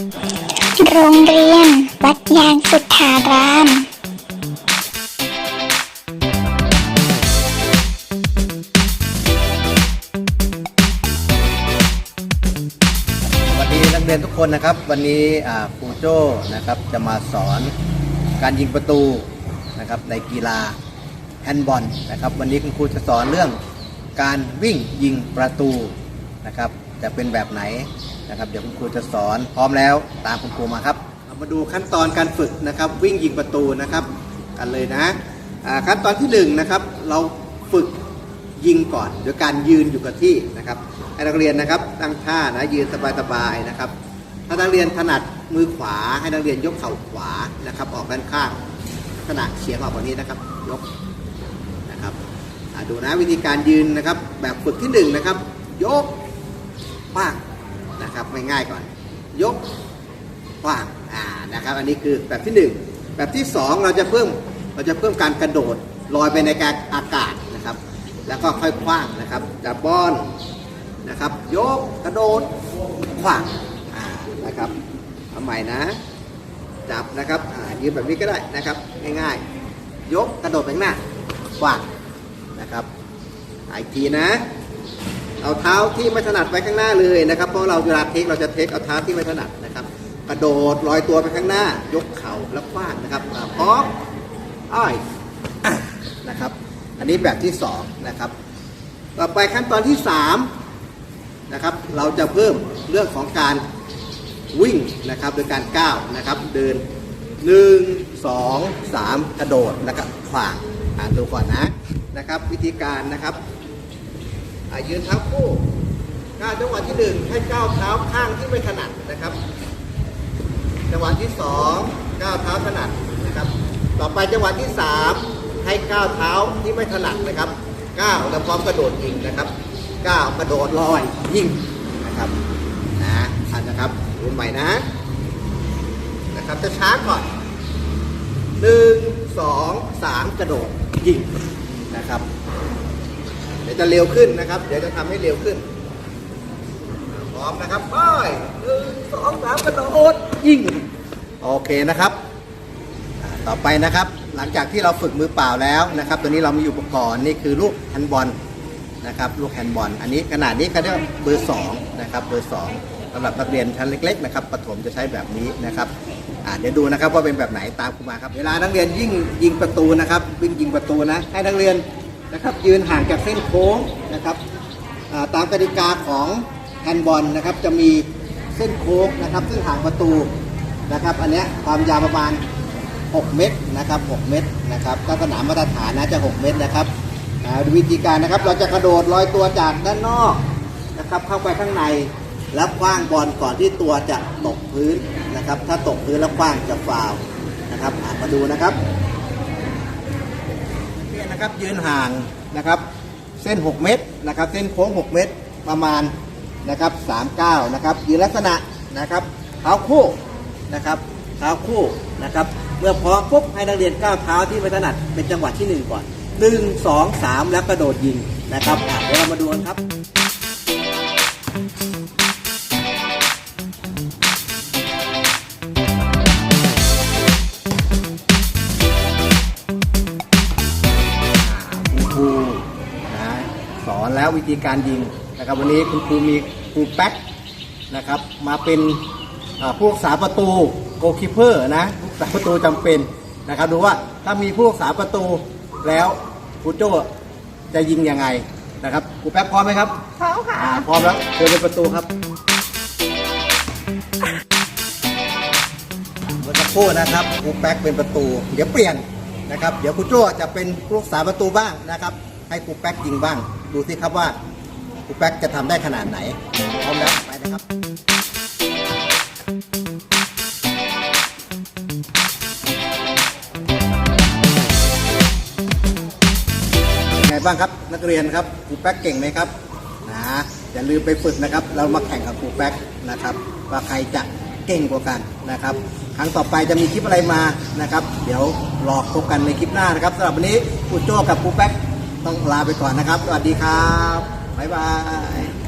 โรงเรียน วัดยางสุทธารามสวัสดีนักเรียนทุกคนนะครับ วันนี้ครูโจ้นะครับจะมาสอนการยิงประตูนะครับในกีฬาแฮนด์บอลนะครับวันนี้คุณครูจะสอนเรื่องการวิ่งยิงประตูนะครับจะเป็นแบบไหน นะครับ เดี๋ยวคุณครูจะสอนพร้อมแล้วตามคุณครูมาครับเรามาดูขั้นตอนการฝึกนะครับ วิ่งยิงประตูนะครับ กันเลยนะขั้นตอนที่หนึ่งนะครับเราฝึกยิงก่อนโดยการยืนอยู่กับที่นะครับให้นักเรียนนะครับตั้งท่านะยืนสบายๆนะครับ ถ้านักเรียนถนัดมือขวาให้นักเรียนยกเข่าขวานะครับ ออกด้านข้างลักษณะเฉียงออกแบบนี้นะครับยกนะครับดูนะวิธีการยืนนะครับ แบบฝึกที่หนึ่งนะครับ ยกป้าง นะครับง่ายๆก่อน ยกป้างอ่านะครับ อันนี้คือแบบที่หนึ่งแบบที่สองเราจะเพิ่มเราจะเพิ่มการกระโดดลอยไปในกาอากาศนะครับ แล้วก็ค่อยคว้างนะครับจับบอลนะครับยกกระโดดคว้างอ่านะครับเอาใหม่นะ จับนะครับอ่ายืนแบบนี้ก็ได้นะครับง่ายๆ ยกกระโดดไปข้างหน้าคว้างนะครับอีกทีนะ เอาเท้าที่ไม่ถนัดไปข้างหน้าเลยนะครับ เพราะเราเวลาเทคเราจะเทคเอาเท้าที่ไม่ถนัดนะครับ กระโดดลอยตัวไปข้างหน้ายกเข่าแล้วคว้างนะครับพร้อมอ้อยนะครับ อันนี้แบบที่สองนะครับ ต่อไปขั้นตอนที่สามนะครับ เราจะเพิ่มเรื่องของการวิ่งนะครับโดยการก้าวนะครับ เดินหนึ่งสองสามกระโดดแล้วก็ขวางอ่านดูก่อนนะนะครับ วิธีการนะครับ ยืนเท้าคู่ก้าวจังหวะที่หนึ่งให้ก้าวเท้าข้างที่ไม่ถนัดนะครับ จังหวะที่สองก้าวเท้าถนัดนะครับ ต่อไปจังหวะที่สามให้ก้าวเท้าที่ไม่ถนัดนะครับก้าวแล้วพร้อมกระโดดยิงนะครับก้าวกระโดดลอยยิงนะครับนะทันนะครับดูใหม่นะนะครับจะช้าก่อนหนึ่งสองสามกระโดดยิงนะครับ ดี๋ยวจะเร็วขึ้นนะครับ เดี๋ยวจะทำให้เร็วขึ้น พร้อมนะครับไปหนึ่งสองสามกระโดดยิงโอเคนะครับ ต่อไปนะครับ หลังจากที่เราฝึกมือเปล่าแล้วนะครับ ตัวนี้เรามีอุปกรณ์นี่คือลูกแฮนด์บอลนะครับลูกแฮนด์บอล อันนี้ขนาดนี้เขาเรียกว่าเบอร์สองนะครับเบอร์สองสำหรับนักเรียนชั้นเล็กๆนะครับประถมจะใช้แบบนี้นะครับเดี๋ยวดูนะครับว่าเป็นแบบไหนตามครูมาครับ เวลานักเรียนยิ่งยิงประตูนะครับวิ่งยิงประตูนะ ให้นักเรียน นะครับยืนห่างจากเส้นโค้งนะครับตามกติกาของแฮนด์บอลนะครับจะมีเส้นโค้งนะครับ ซึ่งห่างประตูนะครับ อันเนี้ยความยาวประมาณ 6 เมตรนะครับ 6 เมตรนะครับถ้าสนามมาตรฐานนะจะ 6 เมตรนะครับวิธีการนะครับเราจะกระโดดลอยตัวจากด้านนอกนะครับเข้าไปข้างในแล้วคว้างบอลก่อนที่ตัวจะตกพื้นนะครับ ถ้าตกพื้นแล้วคว้างจะฟาวนะครับมาดูนะครับ นี่ยนะครับยืนห่างนะครับเส้น 6 เมตรนะครับเส้นโค้ง 6 เมตรประมาณนะครับ39นะครับยืนลักษณะนะครับเท้าคู่นะครับเท้าคู่นะครับเมื่อพร้อมปุ๊บให้นักเรียนก้าวเท้าที่ไม่ถนัดเป็นจังหวะที่ 1 ก่อน 1 2 3 แล้วกระโดดยิงนะครับเดี๋ยวเรามาดูกันครับ อนแล้ววิธีการยิงนะครับ วันนี้คุณครูมีครูแป๊กนะครับ มาเป็นอ่าผู้รักษาประตูโกคิเปอร์นะผู้รักษาประตูจำเป็นนะครับ ดูว่าถ้ามีผู้รักษาประตูแล้วครูโจ้จะยิงยังไงนะครับครูแป๊กพร้อมไหมครับพร้อมค่ะอ่าพร้อมแล้วเดินไปประตูครับเมื่อสักครู่นะครับครูแป๊กเป็นประตู เดี๋ยวเปลี่ยนนะครับ เดี๋ยวครูโจ้จะเป็นผู้รักษาประตูบ้างนะครับ ให้ครูแป๊กยิงบ้าง ดูสิครับว่าครูแป๊กจะทำได้ขนาดไหน พร้อมแล้วไปนะครับ เป็นไงบ้างครับนักเรียนครับครูแป๊กเก่งไหมครับนะอย่าลืมไปฝึกนะครับ เรามาแข่งกับครูแป๊กนะครับ ว่าใครจะเก่งกว่ากันนะครับ ครั้งต่อไปจะมีคลิปอะไรมานะครับ เดี๋ยวรอพบกันในคลิปหน้านะครับสำหรับวันนี้ครูโจ้กับครูแป๊ก ต้องลาไปก่อนนะครับ สวัสดีครับ บ๊ายบาย